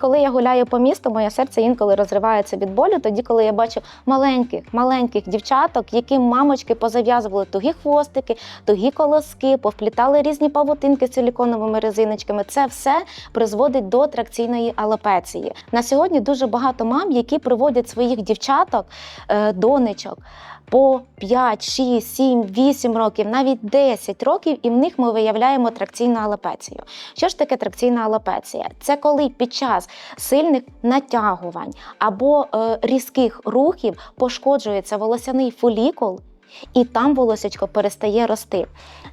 Коли я гуляю по місту, моє серце інколи розривається від болю. Тоді, коли я бачу маленьких, маленьких дівчаток, яким мамочки позав'язували тугі хвостики, тугі колоски, повплітали різні павутинки з силіконовими резиночками. Це все призводить до тракційної алопеції. На сьогодні дуже багато мам, які приводять своїх дівчаток, е, донечок. По 5, 6, 7, 8 років, навіть 10 років, і в них ми виявляємо тракційну алопецію. Що ж таке тракційна алопеція? Це коли під час сильних натягувань або е, різких рухів пошкоджується волосяний фолікул, і там волосечко перестає рости.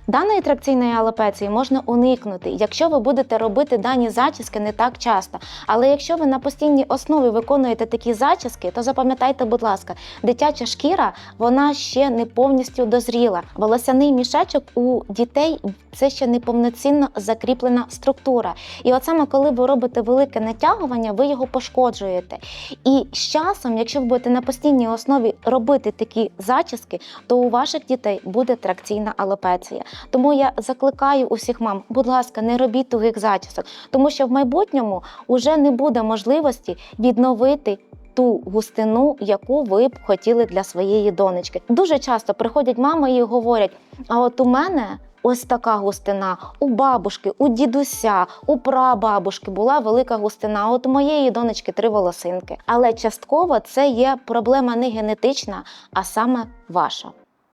Даної тракційної алопеції можна уникнути, якщо ви будете робити дані зачіски не так часто. Але якщо ви на постійній основі виконуєте такі зачіски, то запам'ятайте, будь ласка, дитяча шкіра вона ще не повністю дозріла. Волосяний мішечок у дітей це ще не повноцінно закріплена структура. І от саме коли ви робите велике натягування, ви його пошкоджуєте. І з часом, якщо ви будете на постійній основі робити такі зачіски, то у ваших дітей буде тракційна алопеція. Тому я закликаю усіх мам, будь ласка, не робіть тугих зачісок, тому що в майбутньому вже не буде можливості відновити. Ту густину, яку ви б хотіли для своєї донечки. Дуже часто приходять мами і говорять: а от у мене ось така густина, у бабушки, у дідуся, у прабабушки була велика густина. От у моєї донечки три волосинки. Але частково це є проблема не генетична, а саме ваша.